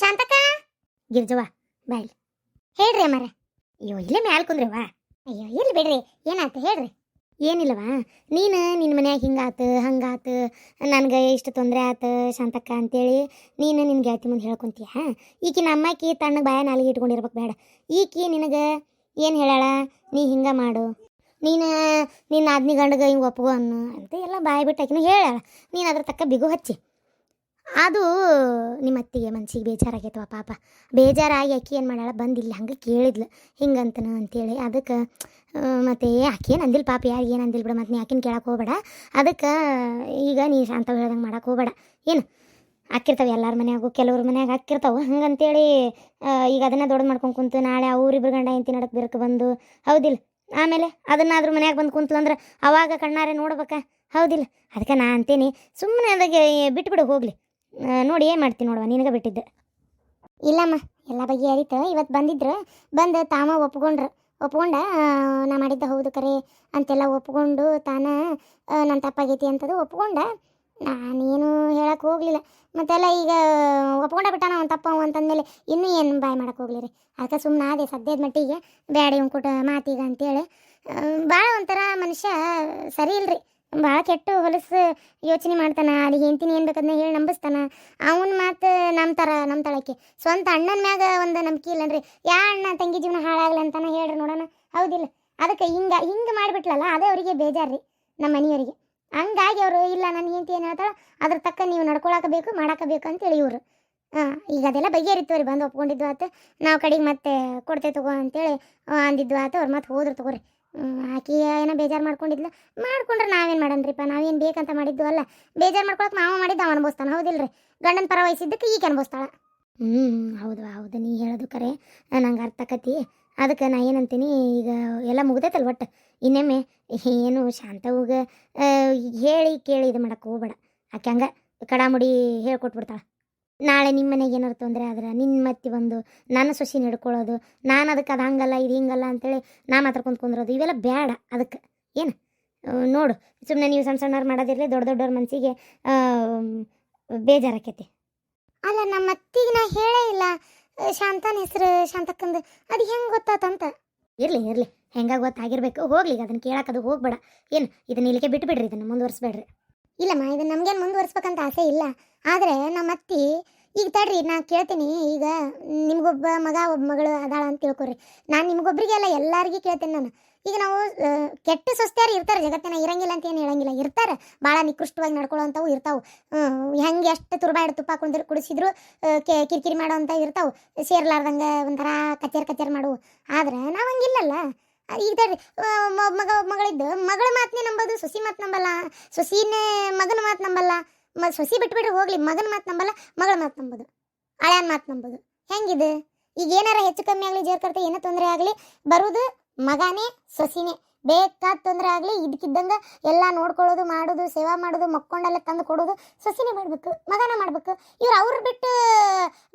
ಶಾಂತಕ ಗಿರ್ಜವ್ವ, ಬಾಯ್ ಹೇಳ್ರಿ ಅಮ್ಮಾರ. ಅಯ್ಯೋ, ಇಲ್ಲೇ ಮ್ಯಾಲ್ ಕುಂದ್ರವ್ವ. ಅಯ್ಯೋ ಇಲ್ಲಿ ಬಿಡ್ರಿ, ಏನಾಯ್ತು ಹೇಳ್ರಿ. ಏನಿಲ್ಲವಾ ನೀನು ನಿನ್ನ ಮನ್ಯಾಗ ಹಿಂಗಾತು, ಹಂಗಾತು, ನನಗೆ ಇಷ್ಟು ತೊಂದರೆ ಆತು, ಶಾಂತಕ್ಕ ಅಂತೇಳಿ ನೀನು ನಿನ್ನ ಗೆಳತಿ ಮುಂದೆ ಹೇಳ್ಕೊಂತೀಯ? ಈಕಿ ನಮ್ಮಕ್ಕಿ ತಣ್ಣಗೆ ಬಾಯ ನಾಲಿಗೆ ಇಟ್ಕೊಂಡಿರ್ಬೇಕು ಬೇಡ. ಈಕಿ ನಿನಗೆ ಏನು ಹೇಳಾಳ ನೀ ಹಿಂಗೆ ಮಾಡು. ನೀನು ನಿನ್ನ ಆದ್ನಿ ಗಂಡಗೆ ಹಿಂಗೆ ಒಪ್ಪಗೋ ಅನ್ನು ಅಂತ ಎಲ್ಲ ಬಾಯಿ ಬಿಟ್ಟು ಆಕಿನ ಹೇಳಾಳ ನೀನು ಅದ್ರ ತಕ್ಕ ಬಿಗು ಹಚ್ಚಿ. ಅದು ನಿಮ್ಮ ಅತ್ತಿಗೆ ಮನ್ಸಿಗೆ ಬೇಜಾರಾಗೈತವ ಪಾಪ. ಬೇಜಾರಾಗಿ ಆಕಿ ಏನು ಮಾಡ್ಯಾಳ? ಬಂದಿಲ್ಲ ಹಂಗೆ ಕೇಳಿದ್ಲು. ಹಿಂಗಂತನ ಅಂತೇಳಿ. ಅದಕ್ಕೆ ಮತ್ತು ಅಕ್ಕಿ ಏನು ಅಂದಿಲ್ಲ ಪಾಪ? ಯಾರಿಗೆ ಏನು ಅಂದಿಲ್ಲ ಬಿಡ ಮತ್ತು ನೀ ಆಕಿನ ಕೇಳಕ್ಕೆ ಹೋಗ್ಬೇಡ. ಅದಕ್ಕೆ, ಈಗ ನೀ ಶಾಂತ ಹೇಳ್ದಂಗೆ ಮಾಡಕ್ಕೆ ಹೋಗ್ಬೇಡ. ಏನು? ಹಾಕಿರ್ತಾವೆ ಎಲ್ಲರ ಮನ್ಯಾಗು, ಕೆಲವ್ರ ಮನೆಯಾಗ ಹಾಕಿರ್ತಾವೆ ಹಂಗಂತೇಳಿ ಈಗ ಅದನ್ನು ದೊಡ್ಡ ಮಾಡ್ಕೊಂಡು ಕುಂತು ನಾಳೆ ಅವ್ರಿಬ್ರು ಗಂಡ ಹೆಂಡತಿ ನಡಕ್ಕೆ ಬಿರಕ್ಕೆ ಬಂದು, ಹೌದಿಲ್ಲ. ಆಮೇಲೆ ಅದನ್ನಾದ್ರೂ ಮನೆಯಾಗ ಬಂದು ಕುಂತ್ಲಂದ್ರೆ ಅವಾಗ ಕಣ್ಣಾರೆ ನೋಡ್ಬೇಕಾ. ಹೌದಿಲ್ಲ. ಅದಕ್ಕೆ ನಾ ಅಂತೀನಿ. ಸುಮ್ಮನೆ ಅದಕ್ಕೆ ಬಿಟ್ಬಿಡು ಹೋಗ್ಲಿ. ನೋಡಿ ಏನು ಮಾಡ್ತೀನಿ ನೋಡುವ, ನಿನಗೆ ಬಿಟ್ಟಿದ್ದು. ಇಲ್ಲಮ್ಮ, ಎಲ್ಲ ಬಗೆಹರಿತು ಇವತ್ತು ಬಂದಿದ್ರು, ಬಂದು ತಾಮ ಒಪ್ಕೊಂಡ್ರು. ಒಪ್ಕೊಂಡ ನಾ ಮಾಡಿದ್ದ ಹೌದು ಕರೆ ಅಂತೆಲ್ಲ ಒಪ್ಕೊಂಡು ತಾನ ನನ್ನ ತಪ್ಪಾಗೈತಿ ಅಂತದು ಒಪ್ಕೊಂಡ. ನಾನೇನು ಹೇಳಕ್ಕೆ ಹೋಗಲಿಲ್ಲ. ಮತ್ತೆಲ್ಲ ಈಗ ಒಪ್ಕೊಂಡ ಬಿಟ್ಟಾನ ಅವ್ನು ತಪ್ಪ ಅಂತಂದಮೇಲೆ ಇನ್ನೂ ಏನು ಬಾಯ್ ಮಾಡಕ್ಕೆ ಹೋಗ್ಲಿ ರೀ? ಅದಕ್ಕೆ ಸುಮ್ಮನೆ ಅದೇ ಸದ್ಯದ ಮಟ್ಟಿಗೆ. ಬ್ಯಾಡಿ ಇವ್ನು ಕೊಟ್ಟ ಮಾತೀಗ ಅಂತೇಳಿ. ಭಾಳ ಒಂಥರ ಮನುಷ್ಯ ಸರಿ ಇಲ್ರಿ. ಭಾಳ ಕೆಟ್ಟು ಹೊಲಸು ಯೋಚನೆ ಮಾಡ್ತಾನ ಅಲ್ಲಿ ಹೆಂಡ್ತಿನಿ ಏನು ಬೇಕದನ್ನ ಹೇಳಿ ನಂಬಿಸ್ತಾನ. ಅವನ ಮಾತು ನಂಬ್ತಾರ ನಮ್ಮ ತಳಕ್ಕೆ ಸ್ವಂತ ಅಣ್ಣನ ಮ್ಯಾಗ ಒಂದು ನಂಬಿಕೆ ಇಲ್ಲನ್ರಿ. ಯಾ ಅಣ್ಣ ತಂಗಿ ಜೀವನ ಹಾಳಾಗ್ಲಿ ಅಂತಾನೆ ಹೇಳ್ರಿ ನೋಡೋಣ. ಹೌದಿಲ್ಲ. ಅದಕ್ಕೆ ಹಿಂಗೆ ಹಿಂಗೆ ಮಾಡಿಬಿಟ್ಲಲ್ಲ, ಅದೇ ಅವರಿಗೆ ಬೇಜಾರು ರೀ ನಮ್ಮ ಮನೆಯವರಿಗೆ. ಹಂಗಾಗಿ ಅವರು, ಇಲ್ಲ ನನ್ನ ಹೆಂಡತಿ ಏನು ಹೇಳ್ತಾಳೆ, ಅದ್ರ ತಕ್ಕ ನೀವು ನಡ್ಕೊಳಕಬೇಕು, ಮಾಡಾಕಬೇಕು ಅಂತೇಳಿ ಇವರು. ಹಾಂ, ಈಗ ಅದೆಲ್ಲ ಬಗೆಹರಿತು ರೀ ಬಂದು ಒಪ್ಕೊಂಡಿದ್ದು ಆತು. ನಾವು ಕಡೆಗೆ ಮತ್ತೆ ಕೊಡ್ತೇವೆ ತಗೋ ಅಂತೇಳಿ ಅಂದಿದ್ದು ಆತು, ಅವ್ರು ಮತ್ತೆ ಹೋದ್ರು ತಗೋರಿ. ಆಕಿ ಏನೋ ಬೇಜಾರು ಮಾಡ್ಕೊಂಡಿದ್ಲು. ಮಾಡ್ಕೊಂಡ್ರೆ ನಾವೇನು ಮಾಡನ್ರಿಪ್ಪ? ನಾವೇನು ಬೇಕಂತ ಮಾಡಿದ್ದು ಅಲ್ಲ. ಬೇಜಾರು ಮಾಡ್ಕೊಳಕ್ಕೆ ಮಾವ ಮಾಡಿದ್ದು ಅವ ಅನುಭವಿಸ್ತಾನೆ, ಹೌದಿಲ್ರಿ? ಗಂಡನ ಪರ ವಹಿಸಿದ್ದಕ್ಕೆ ಈಗ ಅನುಭವಿಸ್ತಾಳೆ. ಹ್ಞೂ ಹೌದು ಹೌದು, ನೀ ಹೇಳೋದು ಕರೆ. ನಂಗೆ ಅರ್ಥ ಆಕತಿ. ಅದಕ್ಕೆ ನಾ ಏನಂತೀನಿ, ಈಗ ಎಲ್ಲ ಮುಗ್ದೈತಲ್ ಒಟ್ಟು? ಇನ್ನೊಮ್ಮೆ ಏನು ಶಾಂತವಾಗ ಹೇಳಿ ಕೇಳಿ ಇದು ಮಾಡಕ್ಕೆ ಹೋಗ್ಬೇಡ. ಆಕೆ ಹಂಗೆ ಕಡಾಮುಡಿ ಹೇಳ್ಕೊಟ್ಬಿಡ್ತಾಳೆ. ನಾಳೆ ನಿಮ್ಮ ಮನೆಗೆ ಏನಾರು ತೊಂದರೆ ಆದ್ರೆ ನಿನ್ನ ಮತ್ತೆ ಬಂದು ನನ್ನ ಸೊಸಿ ನಡ್ಕೊಳ್ಳೋದು ನಾನು ಅದಕ್ಕೆ ಅದು ಹಂಗಲ್ಲ ಇದು ಹಿಂಗಲ್ಲ ಅಂತೇಳಿ ನಾ ಮಾತಾಡ್ಕೊಂಡು ಕುಂದ್ರೋದು ಇವೆಲ್ಲ ಬೇಡ ಅದಕ್ಕೆ ಏನು? ನೋಡು ಸುಮ್ಮನೆ ನೀವು ಸಣ್ಣ ಸಣ್ಣವ್ರು ಮಾಡೋದಿರಲಿ ದೊಡ್ಡ ದೊಡ್ಡವ್ರ ಮನಸ್ಸಿಗೆ ಬೇಜಾರಾಕೈತಿ. ಅಲ್ಲ ನಮ್ಮ ಅತ್ತಿಗೆ ನಾ ಹೇಳೇ ಇಲ್ಲ. ಶಾಂತನ ಹೆಸರು ಶಾಂತಕ್ಕಂದು ಅದು ಹೆಂಗೆ ಗೊತ್ತಾತಂತ? ಇರಲಿ ಇರಲಿ ಹೆಂಗ ಗೊತ್ತಾಗಿರ್ಬೇಕು. ಹೋಗ್ಲಿ ಅದನ್ನ ಕೇಳಕ್ಕೆ ಅದು ಹೋಗ್ಬೇಡ. ಏನು ಇದನ್ನ ಇಲ್ಲಿಗೆ ಬಿಟ್ಬಿಡ್ರಿ ಇದನ್ನು ಮುಂದುವರಿಸ್ಬೇಡ್ರಿ. ಇಲ್ಲಮ್ಮ ಇದನ್ನ ನಮಗೇನು ಮುಂದುವರಿಸ್ಬೇಕಂತ ಆಸೆ ಇಲ್ಲ. ಆದರೆ ನಮ್ಮ ಅತ್ತಿ, ಈಗ ತಡ್ರಿ, ನಾ ಕೇಳ್ತೀನಿ. ಈಗ ನಿಮ್ಗೊಬ್ಬ ಮಗ, ಒಬ್ಬ ಮಗಳು ಅದಾಳ ಅಂತ ತಿಳ್ಕೊರಿ. ನಾನು ನಿಮ್ಗೊಬ್ರಿಗೆ ಅಲ್ಲ, ಎಲ್ಲರಿಗೂ ಕೇಳ್ತೀನಿ ನಾನು. ಈಗ ನಾವು ಕೆಟ್ಟ ಸೊಸ್ತ್ಯರು ಇರ್ತಾರೆ, ಜಗತ್ತಿನ ಇರಂಗಿಲ್ಲ ಅಂತ ಏನು ಹೇಳಂಗಿಲ್ಲ. ಇರ್ತಾರೆ. ಭಾಳ ನಿಕೃಷ್ಟವಾಗಿ ನಡ್ಕೊಳ್ಳೋವಂಥವು ಇರ್ತಾವೆ. ಹೆಂಗೆ ಎಷ್ಟು ತುರ್ಬಾಡ್ ತುಪ್ಪ ಕುಂದ್ರೆ ಕುಡಿಸಿದ್ರು ಕೆ- ಕಿರಿಕಿರಿ ಮಾಡೋವಂಥ ಇರ್ತಾವೆ. ಸೇರ್ಲಾರ್ದಂಗೆ ಒಂಥರ ಕಚೇರಿ ಕಚೇರಿ ಮಾಡುವು. ಆದ್ರೆ ನಾವು ಹಂಗಿಲ್ಲಲ್ಲ. ಈಗ ತಡ್ರಿ ಮಗ, ಒಬ್ಬ ಮಗಳಿದ್ದು, ಮಗಳ ಮಾತನ್ನೇ ನಂಬೋದು, ಸೊಸಿ ಮಾತು ನಂಬಲ್ಲ, ಸೊಸಿನೇ ಮಗನ ಮಾತು ನಂಬಲ್ಲ. ಮ ಸೊಸಿ ಬಿಟ್ಬಿಟ್ರೆ ಹೋಗ್ಲಿ. ಮಗನ ಮಾತು ನಂಬಲ್ಲ, ಮಗಳ ಮಾತು ನಂಬೋದು. ಹಳೆಯನ್ ಮಾತು ನಂಬೋದು. ಹೆಂಗಿದೆ? ಈಗ ಏನಾರ ಹೆಚ್ಚು ಕಮ್ಮಿ ಆಗಲಿ ಜೇರ್ಕರ್ತೆ ಏನೋ ತೊಂದರೆ ಆಗಲಿ, ಬರೋದು ಮಗನೇ, ಸೊಸಿನೇ. ಬೇಕಾದ ತೊಂದರೆ ಆಗಲಿ ಇದಕ್ಕಿದ್ದಂಗೆ ಎಲ್ಲ ನೋಡ್ಕೊಳ್ಳೋದು, ಮಾಡೋದು, ಸೇವಾ ಮಾಡೋದು, ಮಕ್ಕೊಂಡೆಲ್ಲ ತಂದು ಕೊಡೋದು, ಸೊಸಿನೇ ಮಾಡ್ಬೇಕು, ಮಗನ ಮಾಡ್ಬೇಕು. ಇವ್ರು ಅವ್ರು ಬಿಟ್ಟು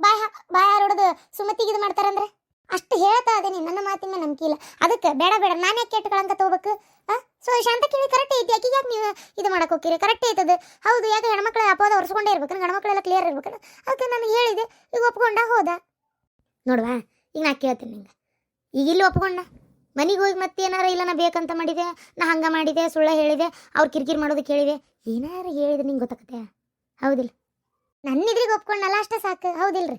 ಬಾಯ್ ಬಾಯ ಹಾರೋಡೋದು ಸುಮತಿಗೆ ಇದು ಮಾಡ್ತಾರಂದ್ರೆ? ಅಷ್ಟು ಹೇಳ್ತಾ ಇದ್ದೀನಿ, ನನ್ನ ಮಾತಿನ ಮೇಲೆ ಇಲ್ಲ. ಅದಕ್ಕೆ ಬೇಡ ಬೇಡ, ನಾನೇ ಕಳಂಕ ತಗೋಬೇಕು? ಸೊ ಶಾಂತ ಕೇಳಿ ಕರೆಕ್ಟ್ ಐತಿ. ಯಾಕೆ ಯಾಕೆ ನೀವು ಇದು ಮಾಡಕ್ಕೆ ಹೋಗ್ತೀರಿ? ಕರೆಕ್ಟ್ ಐತದ. ಹೌದು, ಯಾಕೆ ಹೆಣ್ಮಕ್ಳ ಅಪೋದ ಒರ್ಸ್ಕೊಂಡೇ ಇರ್ಬೇಕು ಹೆಣ್ಮಕ್ಳೆಲ್ಲ ಕ್ಲಿಯರ್ ಇರ್ಬೇಕು ಅದಕ್ಕೆ ನಾನು ಹೇಳಿದೆ. ಈಗ ಒಪ್ಕೊಂಡ, ಹೋದ. ನೋಡುವ, ಈಗ ನಾ ಕೇಳ್ತೀನಿ ನಿಂಗೆ. ಈಗ ಇಲ್ಲಿ ಒಪ್ಕೊಂಡ. ಮನೆಗೆ ಹೋಗಿ ಮತ್ತೆ ಏನಾರ ಇಲ್ಲ ನಾ ಬೇಕಂತ ಮಾಡಿದೆ, ನಾ ಹಂಗೆ ಮಾಡಿದೆ, ಸುಳ್ಳ ಹೇಳಿದೆ, ಅವ್ರು ಕಿರಿಕಿರಿ ಮಾಡೋದು ಕೇಳಿದೆ. ಏನಾರು ಹೇಳಿದ್ರೆ ನಿಂಗೆ ಗೊತ್ತಾಗತ್ತೆ ಹೌದಿಲ್ಲ. ನನ್ನ ಇದ್ರಿಗೆ ಒಪ್ಕೊಂಡಲ್ಲ, ಅಷ್ಟೇ ಸಾಕು. ಹೌದಿಲ್ರಿ?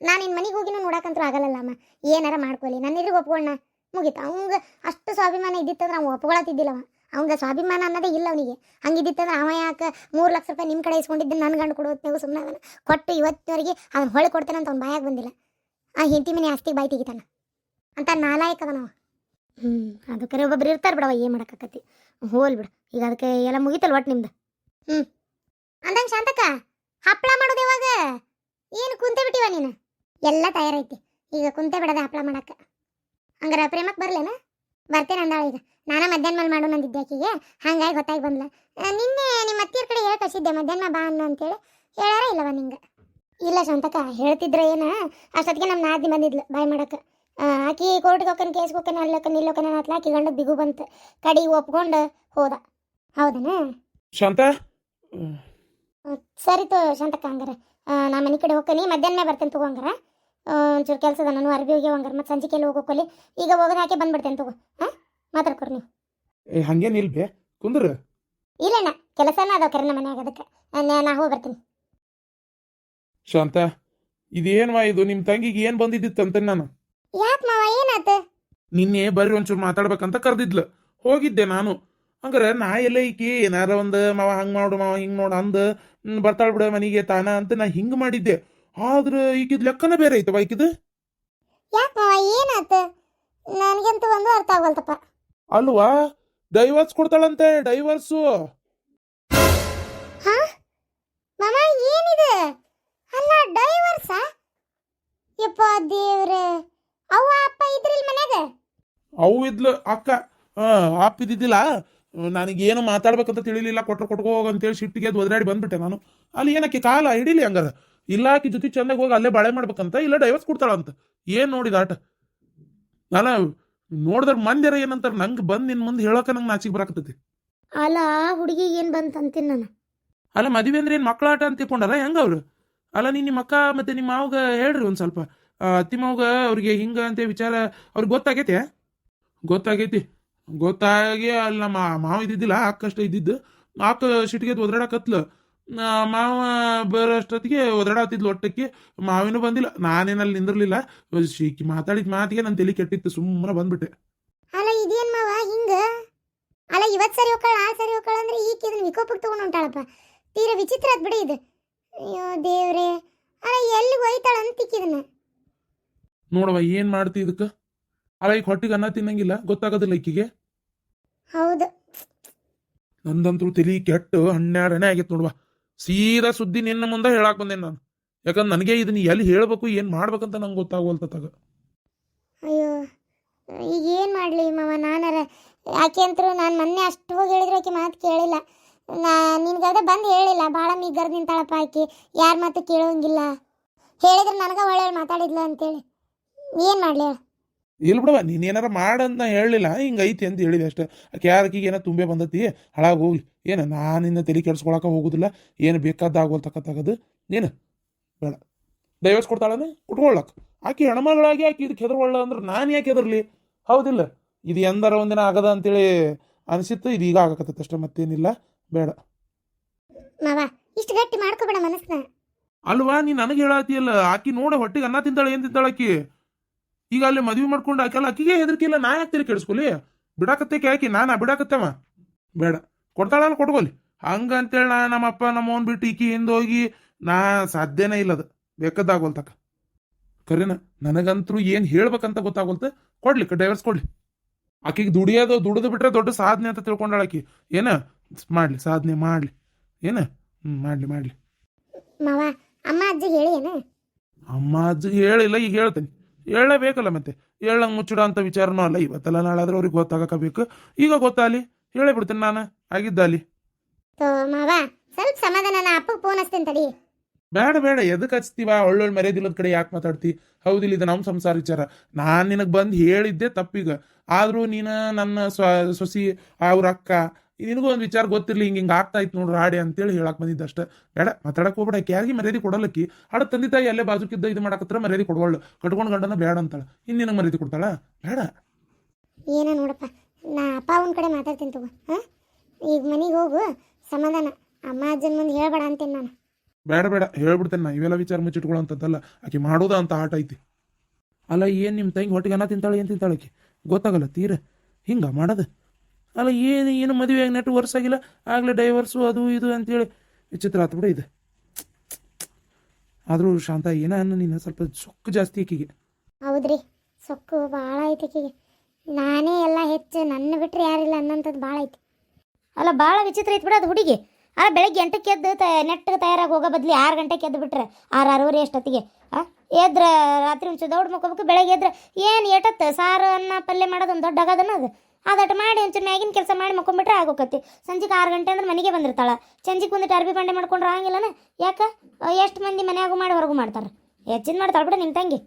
ನಾನು ನಿನ್ನ ಮನೆಗೆ ಹೋಗಿನೂ ನೋಡಕ್ಕಂತೂ ಆಗಲ್ಲಲ್ಲ ಅಮ್ಮ. ಏನಾರ ಮಾಡ್ಕೊಳ್ಳಿ ನನ್ನ ಎದುರಿಗೆ ಒಪ್ಕೊಳ್ಳೋಣ ಮುಗೀತು. ಅವಂಗೆ ಅಷ್ಟು ಸ್ವಾಭಿಮಾನ ಇದ್ದಿತ್ತಂದ್ರೆ ಅವ್ನು ಒಪ್ಕೊಳತಿದ್ದಿಲ್ಲವ ಅವಂಗೆ ಸ್ವಾಭಿಮಾನ ಅನ್ನೋದೇ ಇಲ್ಲ ಅವನಿಗೆ. ಹಂಗಿದ್ದಿತ್ತಂದ್ರೆ ಅವ ಯಾಕೆ ಮೂರು ಲಕ್ಷ ರೂಪಾಯಿ ನಿಮ್ಮ ಕಡೆ ಇಸ್ಕೊಂಡಿದ್ದು ನನ್ನ ಗಂಡು ಕೊಡೋದು ಸುಮ್ಮನೆ ಅದನ್ನು. ಕೊಟ್ಟು ಇವತ್ತಿನವರೆಗೆ ಅವ್ನು ಹೊಳೆ ಕೊಡ್ತಾನೆ ಅಂತ ಅವ್ನು ಬಾಯಾಗಿ ಬಂದಿಲ್ಲ. ಆ ಹೆಂಡತಿ ಮನೆ ಆಸ್ತಿಗೆ ಬಾಯಿ ತೆಗಿತಾನ. ಅಂತ ನಾಲಾಯಕ ಅದನವ ಹ್ಞೂ ಅದು ಕರೆ ಒಬ್ಬೊಬ್ರು ಇರ್ತಾರೆ ಬಿಡವ ಏನು ಮಾಡೋಕ್ಕಾಕತಿ ಹೋಲ್ ಬಿಡು. ಈಗ ಅದಕ್ಕೆ ಎಲ್ಲ ಮುಗಿತಲ್ಲ ಒಟ್ಟು ನಿಮ್ದು? ಹ್ಞೂ ಅಂದಂಗೆ ಶಾಂತಕ್ಕ ಹಪ್ಪಳ ಮಾಡೋದು ಯಾವಾಗ? ಏನು ಕುಂತೆ ಬಿಟ್ಟಿವ ನೀನು? ಎಲ್ಲ ತಯಾರೈತಿ. ಈಗ ಕುಂತೆ ಬಿಡದೆ ಹಪ್ಪಳ ಮಾಡಕ್ಕೆ. ಹಂಗಾರ ಪ್ರೇಮಕ್ಕೆ ಬರ್ಲೇನ? ಬರ್ತೇನೆ ಅಂದಾಳ ಈಗ. ನಾನು ಮಧ್ಯಾಹ್ನ ಮೇಲೆ ಮಾಡು ನಂದಿದ್ದೆ ಆಕಿಗೆ. ಹಂಗಾಗಿ ಗೊತ್ತಾಗಿ ಬಂದ್ಲ. ನಿನ್ನೆ ನಿಮ್ಮ ಅತ್ತಿಯರ ಕಡೆ ಹೇಳಿ ಕಳಿಸಿದ್ದೆ ಮಧ್ಯಾಹ್ನ ಬಾ ಅನ್ನ ಅಂತೇಳಿ. ಹೇಳಾರ ಇಲ್ಲವ ನಿಂಗೆ? ಇಲ್ಲ ಶಾಂತಕ ಹೇಳ್ತಿದ್ರೆ ಏನ? ಅಷ್ಟೊತ್ತಿಗೆ ನಮ್ಮ ನಾದಿ ಬಂದಿದ್ಲು ಬಾಯ್ ಮಾಡಕ್ಕೆ ಆಕಿ ಕೋರ್ಟ್ಗೆ ಹೋಗ್ಕನ್ ಕೇಸ್ಗೆ ಹೋಗ್ಕನ ಅಲ್ಲೋಕನ್ ಇಲ್ಲೋಕನ ಅತ್ಲ ಆಕಿ ಗಂಡ ಬಿಗು ಬಂತು. ಕಡಿ ಒಪ್ಕೊಂಡು ಹೋದ. ಹೌದನ? ಶಾಂತ? ಸರಿ ತೋ ಶಾಂತಕ್ಕ ಹಂಗಾರ. ನಾ ಮನೆ ಕಡೆ ಹೋಗ್ತೀನಿ. ಮಧ್ಯಾಹ್ನ ಬರ್ತೇನೆ ತಗೋಂಗಾರ ಒಂಚೂರು ಕೆಲಸದ ನಾನು ಅರ್ಬಿ ಹೋಗಿ ಮತ್ತೆ ಸಂಜೆ ಸಂಜಿಕೆಲ್ಲ ಹೋಗೋಕೊಲ್ಲಿ ಈಗ ಹೋಗೋದು ಹಾಕಿ ಬಂದ್ಬಿಡ್ತೇನೆ ತಗೋ? ಹಾಂ? ಮಾತಾಡ್ಕೊರಿ ನೀವು. ಏ ಹಂಗೇನು ಇಲ್ಬೇ ಕುಂದ್ರ. ಇಲ್ಲಣ್ಣ ಕೆಲಸನ ಅದಾವ ಕರೆ ನಮ್ಮ ಮನ್ಯಾಗ ಅದಕ್ಕೆ. ನಾ ಹೋಗಿ ಬರ್ತೀನಿ. ಶಾಂತ ಇದೇನ್ವಾ ಇದು? ನಿಮ್ಮ ತಂಗಿಗೆ ಏನು ಬಂದಿದ್ದಿತ್ತಂತ ನಾನು? ಯಾಕೆ ಮಾವ ಏನಾತ? ನಿನ್ನೆ ಬರ್ರಿ ಒಂಚೂರು ಮಾತಾಡ್ಬೇಕಂತ ಕರೆದಿದ್ಲು. ಹೋಗಿದ್ದೆ ನಾನು. ಹಂಗಾರೆ ನಾ ಎಲ್ಲ ಈಕಿ ಏನಾರ ಒಂದು ಮಾವ ಹಂಗೆ ಮಾಡು ಮಾವ ಹಿಂಗೆ ನೋಡು ಅಂದ ಬರ್ತಾಳ್ ಬಿಡ ಮನೆಗೆ ತಾನ ಅಂತ ನಾ ಹಿಂಗೆ ಮಾಡಿದ್ದೆ. ಆದ್ರೆ ಈಗಿದ್ ಲೆಕ್ಕನ ಬೇರೆ ಐತವ ಈಗಿದ್ ಯಾಕ ಏನಾತ ನನಗಂತೂ ಒಂದು ಅರ್ಥ ಆಗಲ್ತಪ್ಪ ಅಲ್ವಾ? ಡೈವರ್ಸ್ ಕೊಡ್ತಾಳಂತೆ ಡೈವರ್ಸು ಹಾ? ಮಾಮ ಏನಿದೆ? ಅಲ್ಲ ಡೈವರ್ಸ ಯಪ್ಪ ದೇವ್ರೆ ಅವ ಅಪ್ಪ ಇದ್ರಿಲ್ ಮನೆಗೆ ಅವು ಇದ್ಲು ಅಕ್ಕ ಆಪ್ ಇದ್ದಿದ್ದಿಲ್ಲ. ನನಗೇನು ಮಾತಾಡ್ಬೇಕಂತ ತಿಳಿಲಿಲ್ಲ ಕೊಟ್ರು ಕೊಟ್ಕೋ ಹೋಗ ಅಂತೇಳಿ ಸಿಟ್ಟಿಗೆ ಒದರಾಡಿ ಬಂದ್ಬಿಟ್ಟೆ ನಾನು. ಅಲ್ಲಿ ಏನಕ್ಕೆ ಕಾಲ ಹಿಡೀಲಿ ಹಂಗಾರ ಇಲ್ಲ ಆಕಿ ಜೊತೆ ಚೆನ್ನಾಗಿ ಹೋಗಿ ಅಲ್ಲೇ ಬಾಳೆ ಮಾಡ್ಬೇಕಂತ ಇಲ್ಲ ಡೈವರ್ಸ್ ಕೊಡ್ತಾಳಂತ ಏನ್ ನೋಡಿದ ಆಟ? ಅಲ್ಲ ನೋಡಿದ್ರ ಮಂದಿರ ಏನಂತಾರ ನಂಗೆ ಬಂದ್ ನಿನ್ ಮುಂದೆ ಹೇಳಕ ನಂಗೆ ನಾಚಿಗೆ ಬರಾಕತ್ತೈತಿ. ಅಲ್ಲ ಹುಡುಗಿ ಏನ್ ಬಂತ ಅಂತೀನಿ ನಾನು? ಅಲ್ಲ ಮದುವೆ ಅಂದ್ರೆ ಏನ್ ಮಕ್ಕಳ ಆಟ ಅಂತ ತಿಳ್ಕೊಂಡಾರ ಹೆಂಗ ಅವ್ರು? ಅಲ್ಲ ನೀನ್ ನಿಮ್ಮ ಅಕ್ಕ ಮತ್ತೆ ನಿಮ್ಮ ಮಾವಗ ಹೇಳ್ರಿ ಒಂದ್ ಸ್ವಲ್ಪ. ಅತ್ತಿ ಮಾವಗ ಅವ್ರಿಗೆ ಹಿಂಗ ಅಂತ ವಿಚಾರ ಅವ್ರಿಗೆ ಗೊತ್ತಾಗೈತೆ? ಗೊತ್ತಾಗೈತಿ. ಗೊತ್ತಾಗಿ ಅಲ್ಲಿ ನಮ್ಮ ಮಾವ ಇದ್ದಿದ್ದಿಲ್ಲ ಅಕ್ಕಷ್ಟ ಇದ್ದಿದ್ದು. ಅಕ್ಕ ಸಿಟ್ಟಿಗೆ ಒದರಾಡಕತ್ಲು. ಮಾವ ಬರೋಷ್ಟೊತ್ತಿಗೆ ಒದರಾಡತ್ತಿದ್ಲು ಒಟ್ಟಕ್ಕೆ. ಮಾವಿನೂ ಬಂದಿಲ್ಲ. ನಾನೇನಲ್ಲಿ ನಿಂದಿರ್ಲಿಲ್ಲ. ಶಿಕ್ಕಿ ಮಾತಾಡಿದ ಮಾತಿಗೆ ನನ್ನ ತಲೆ ಕೆಟ್ಟಿತ್ತು. ಸುಮ್ಮನೆ ಬಂದ್ಬಿಟ್ಟೆ. ಅಲ್ಲ ಇದೇನ್ ಮಾವ? ಹಿಂಗ? ಅಲ್ಲ ಇವತ್ ಸರಿ ಹೋಗ್ಕಳ ಆ ಸರಿ ಹೋಗ್ಕಳ ಅಂದ್ರೆ ಈಕೆ ಇದನ್ನ ವಿಕೋಪಕ್ಕೆ ತಗೊಂಡು ಹೊಂಟಾಳಪ್ಪ. ತೀರಾ ವಿಚಿತ್ರ ಆದ್ ಬಿಡಿ ಇದು. ಅಯ್ಯೋ ದೇವ್ರೆ. ಅಲ್ಲ ಎಲ್ಲಿಗೆ ಹೋಯ್ತಾಳ ಅಂತಿಕ್ಕಿದನ್ನ ನೋಡವ ಏನ್ ಮಾಡ್ತಿ ಇದಕ್ಕೆ? ಅಲ್ಲ ಈಗ ಹೊಟ್ಟಿಗೆ ಅನ್ನ ತಿನ್ನಂಗಿಲ್ಲ. ಗೊತ್ತಾಗೋದಿಲ್ಲ ಈಕಿಗೆ. ಹೌದು. ನಂದಂತೂ ತಲಿ ಕೆಟ್ಟು ಹನ್ನೆರಡನೇ ಆಗಿತ್ತು ನೋಡುವ. ಸೀದಾ ಸುದ್ದಿ ನಿನ್ನ ಮುಂದೆ ಹೇಳಾಕ್ ಬಂದೇನೆ ನಾನು. ಯಾಕಂದ್ರೆ ನನಗೆ ಇದನ್ನ ಎಲ್ಲಿ ಹೇಳ್ಬೇಕು, ಏನ್ ಮಾಡ್ಬೇಕಂತ ನಂಗೆ ಗೊತ್ತಾಗೋಲ್ತ ತಗ ಅಯ್ಯೋ, ಈಗ ಏನು ಮಾಡಲಿ ಮಾವ, ನಾನಾರ, ಯಾಕೆ ಅಂತರೂ ನಾನು ಮೊನ್ನೆ ಅಷ್ಟು ಹೋಗಿ ಹೇಳಿದ್ರು ಆಕೆ ಮಾತು ಕೇಳಿಲ್ಲ. ನಾ ನಿನ್ಗದ ಬಂದು ಹೇಳಿಲ್ಲ ಭಾಳ ಮಿಗ್ಗರ್ ನಿಂತಾಳಪ್ಪ ಆಕೆ, ಯಾರ ಮಾತು ಕೇಳೋಂಗಿಲ್ಲ. ಹೇಳಿದ್ರೆ ನನಗೆ ಒಳ್ಳೆ ಮಾತಾಡಿದ್ಲ ಅಂತೇಳಿ. ಏನು ಮಾಡಲಿ ಇಲ್ಲ ಬಿಡವ ನೀನ್ ಏನಾರ ಮಾಡಂತ ಹೇಳಲಿಲ್ಲ ಹಿಂಗ ಐತಿ ಅಂತ ಹೇಳಿದೆ ಅಷ್ಟೇ. ಆಕೆ ಯಾರಕಿಗೆ ಏನೋ ತುಂಬೆ ಬಂದತಿ? ಹಾಳಾಗಿ ಹೋಗ್ಲಿ. ಏನ ನಾನಿನ್ನ ತಲೆ ಕೆಡ್ಸ್ಕೊಳಕ ಹೋಗುದಿಲ್ಲ ಏನು ಬೇಕಾದ ಆಗೋಲ್ತಕ್ಕತ್ತಾಗದು ನೀನು. ಬೇಡ. ಡೈವರ್ಸ್ ಕೊಡ್ತಾಳನೆ? ಕುಟ್ಕೊಳ್ಳಕ್ ಆಕೆ ಹೆಣ್ಮಗಳಾಗಿ ಆಕೆ ಇದಕ್ಕೆ ಹೆದರ್ಕೊಳ್ಳ ಅಂದ್ರೆ ನಾನು ಯಾಕೆ ಹೆದರ್ಲಿ? ಹೌದಿಲ್ಲ. ಇದು ಎಂದರ ಒಂದಿನ ಆಗದ ಅಂತೇಳಿ ಅನಿಸಿತ್ತು ಇದು ಈಗ ಆಗಕತ್ತೈತೆ ಅಷ್ಟೇ ಮತ್ತೇನಿಲ್ಲ. ಬೇಡ. ಮಾವ ಇಷ್ಟು ಗಟ್ಟಿ ಮಾಡ್ಕೋಬೇಡ ಮನಸ್ಸನ್ನ ಅಲ್ವಾ ನೀ ನನಗೆ ಹೇಳಾತಿಯಲ್ಲ ಆಕಿ ನೋಡ ಹೊಟ್ಟಿಗೆ ಅನ್ನ ತಿಂತಾಳೆ ಏನು ತಿಂತಾಳೆ ಆಕಿ? ಈಗ ಅಲ್ಲಿ ಮದ್ವೆ ಮಾಡ್ಕೊಂಡು ಆಕೆಲ್ಲ ಆಕಿಗೆ ಹೆದರ್ಕಿಲ್ಲ ನಾ ಯಾಕೆ ತಲೆ ಕೆಡಿಸ್ಕೊಲಿ? ಬಿಡಾಕತ್ತೆ ಆಕಿ ನಾನಾ ಬಿಡಾಕತ್ತವ? ಬೇಡ. ಕೊಡ್ತಾಳಲ್ಲ ಕೊಟ್ಕೊಲಿ ಹಂಗ ಅಂತೇಳಿ ನಾ ನಮ್ಮಪ್ಪ ನಮ್ಮ ಅವ್ನ್ ಬಿಟ್ಟು ಈಕಿ ಹಿಂದೋಗಿ ಹೋಗಿ ನಾ ಸಾಧ್ಯನೇ ಇಲ್ಲ ಅದು. ಬೇಕಾದಾಗೋಲ್ತಕ ಕರೆನ ನನಗಂತರೂ ಏನು ಹೇಳ್ಬೇಕಂತ ಗೊತ್ತಾಗೋಲ್ತ? ಕೊಡ್ಲಿ ಡೈವರ್ಸ್ ಕೊಡ್ಲಿ. ಆಕಿಗೆ ದುಡಿಯೋದು ದುಡಿದು ಬಿಟ್ರೆ ದೊಡ್ಡ ಸಾಧನೆ ಅಂತ ತಿಳ್ಕೊಂಡಾಳ ಆಕಿ. ಏನ? ಮಾಡ್ಲಿ ಸಾಧನೆ ಮಾಡ್ಲಿ. ಏನ? ಹ್ಮ್ ಮಾಡ್ಲಿ ಮಾಡ್ಲಿ. ಮಾವ ಅಮ್ಮ ಅಜ್ಜಿಗೆ ಹೇಳಿ ಏನು? ಅಮ್ಮ ಅಜ್ಜಿ ಹೇಳಿಲ್ಲ ಈಗ ಹೇಳ್ತೇನೆ. ಹೇಳಬೇಕಲ್ಲ ಮತ್ತೆ. ಹೇಳಂಗ್ ಮುಚ್ಚಿಡ ಅಂತ ವಿಚಾರನೂ ಅಲ್ಲ ಇವತ್ತೆಲ್ಲ ನಾಳಾದ್ರೆ ಅವ್ರಿಗೆ ಗೊತ್ತಾಗಬೇಕು ಈಗ ಗೊತ್ತಾಲಿ? ಹೇಳೇ ಬಿಡ್ತೇನೆ ನಾನು. ಆಗಿದ್ದಾಲಿ ಸ್ವಲ್ಪ ಸಮಾಧಾನ ಅಪ್ಪಗೆ ಫೋನ್ ಹಚ್ತೇನೆ ತಡಿ. ಬೇಡ ಬೇಡ ಎದಕ್ಕೆ ಹಚ್ತೀವ? ಒಳ್ಳೊಳ್ಳೆ ಮರ್ಯಾದಿಲ್ಲದ ಕಡೆ ಯಾಕೆ ಮಾತಾಡ್ತಿ? ಹೌದಿಲ್ಲ ಇದು ನಮ್ಮ ಸಂಸಾರ ವಿಚಾರ. ನಾನು ನಿನಗೆ ಬಂದು ಹೇಳಿದ್ದೆ ತಪ್ಪೀಗ. ಆದರೂ ನೀನು ನನ್ನ ಸ್ವ ಸೊಸಿ ಅವ್ರ ಅಕ್ಕ ನಿನಗೂ ಒಂದು ವಿಚಾರ ಗೊತ್ತಿರಲಿ ಹಿಂಗೆ ಹಿಂಗೆ ಆಗ್ತಾ ಇತ್ತು ನೋಡ್ರಿ ಹಾಡಿ ಅಂತೇಳಿ ಹೇಳಕ್ ಬಂದಿದ್ದ ಅಷ್ಟೇ. ಬೇಡ ಮಾತಾಡಕ್ ಹೋಗ್ಬೇಡ. ಯಾರಿಗೆ ಮರ್ಯಾದೆ ಕೊಡಲಕ್ಕಿ ಹಾಡ ತಂದೆ ತಾಯಿ ಅಲ್ಲೇ ಬಾಜುಕಿದ್ದ ಇದು ಮಾಡಕತ್ರ ಮರ್ಯಾದೆ ಕೊಡುವಳು. ಕಟ್ಕೊಂಡು ಗಂಡನ ಬೇಡ ಅಂತಾಳ. ಇನ್ನು ನಿನಗೆ ಮರ್ಯಾದೆ ಕೊಡ್ತಾಳ? ಬೇಡ. ಏನ ನೋಡಪ್ಪ ನಾ ಅಪ್ಪ ಅವನ ಕಡೆ ಮಾತಾಡ್ತೀನಿ ತಗೋ ಹಾಂ? ಈಗ ಮನೆಗೆ ಹೋಗು ಸಮಾಧಾನ. ಅಮ್ಮ ಅಜ್ಜನ ಮುಂದೆ ಹೇಳ್ಬೇಡ ಅಂತೇನೆ ನಾನು. ಬೇಡ ಬೇಡ. ಹೇಳ್ಬಿಡ್ತೇನೆ ನಾ. ಇವೆಲ್ಲ ವಿಚಾರ ಮುಚ್ಚಿಟ್ಕೊಳ್ಳೋಂಥದ್ದಲ್ಲ ಆಕೆ ಮಾಡೋದ ಅಂತ ಆಟ ಐತಿ. ಅಲ್ಲ ಏನು ನಿಮ್ಮ ತಂಗಿ ಹೊಟ್ಟಿಗೆ ಅನ್ನ ತಿಂತಾಳೆ ಏನು ತಿಂತಾಳೆ ಆಕೆ? ಗೊತ್ತಾಗಲ್ಲ ತೀರ. ಹಿಂಗ ಮಾಡೋದು? ಅಲ್ಲ, ಏನು ಏನು ಮದುವೆ ಆಗಿ ನೆಟ್ಟು ಆಗಿಲ್ಲ. ಆಗಲೇ ಡೈವರ್ಸು ಅದು ಇದು ಅಂತೇಳಿ ವಿಚಿತ್ರ ಆತು ಇದು. ಆದರೂ ಶಾಂತ, ಏನ ನಿನ್ನ ನೀನು? ಸ್ವಲ್ಪ ಸೊಕ್ಕು ಜಾಸ್ತಿ ಆಕೆಗೆ. ಹೌದ್ರಿ, ಸೊಕ್ಕು ಭಾಳ ಐತೆ ಆಕೆಗೆ. ನಾನೇ ಎಲ್ಲ ಹೆಚ್ಚು ನನ್ನ ಬಿಟ್ಟರೆ ಯಾರಿಲ್ಲ, ಅನ್ನೋಂಥದ್ದು ಭಾಳ ಐತೆ. ಅಲ್ಲ ಭಾಳ ವಿಚಿತ್ರ ಐತೆ ಬಿಡ ಅದು ಹುಡುಗಿ. ಆ ಬೆಳಗ್ಗೆ ಎಂಟಕ್ಕೆ ಎದ್ದು ತ ನೆಟ್ಟಿಗೆ ತಯಾರಾಗಿ ಹೋಗೋ ಬದಲು ಆರು ಗಂಟೆಗೆ ಎದ್ದು ಬಿಟ್ರೆ ಆರು ಆರೂವರೆ ಎಷ್ಟೊತ್ತಿಗೆ ಹಾಂ ಎದ್ರೆ ರಾತ್ರಿ ಒಂಚೂರು ದೌಡ್ ಮಕ್ಕೋಬೇಕು, ಬೆಳಗ್ಗೆ ಎದ್ರೆ ಏನು ಏಟತ್ತು? ಸಾರು, ಅನ್ನ, ಪಲ್ಯ ಮಾಡೋದು ಒಂದು ದೊಡ್ಡ ಆಗದನ ಅದು. ಅದಟ್ಟು ಮಾಡಿ ಒಂಚೂರು ಮ್ಯಾಗಿನ ಕೆಲಸ ಮಾಡಿ ಮಕ್ಕೊಂಬಿಟ್ರೆ ಆಗೋಕತ್ತಿ. ಸಂಜೆಗೆ ಆರು ಗಂಟೆ ಅಂದ್ರೆ ಮನೆಗೆ ಬಂದಿರ್ತಾಳೆ. ಸಂಜೆಗೆ ಬಂದಿಟ್ಟು ಅರ್ಬಿ ಬಂಡೆ ಮಾಡ್ಕೊಂಡ್ರೆ ಆಗಂಗಿಲ್ಲನ? ಯಾಕೆ? ಎಷ್ಟು ಮಂದಿ ಮನೆಯಾಗೂ ಮಾಡಿ ಹೊರಗೂ ಮಾಡ್ತಾರೆ? ಹೆಚ್ಚಿನ ಮಾಡ್ತಾಳೆ ಬಿಡ ನಿಮ್ಮ ತಂಗಿ.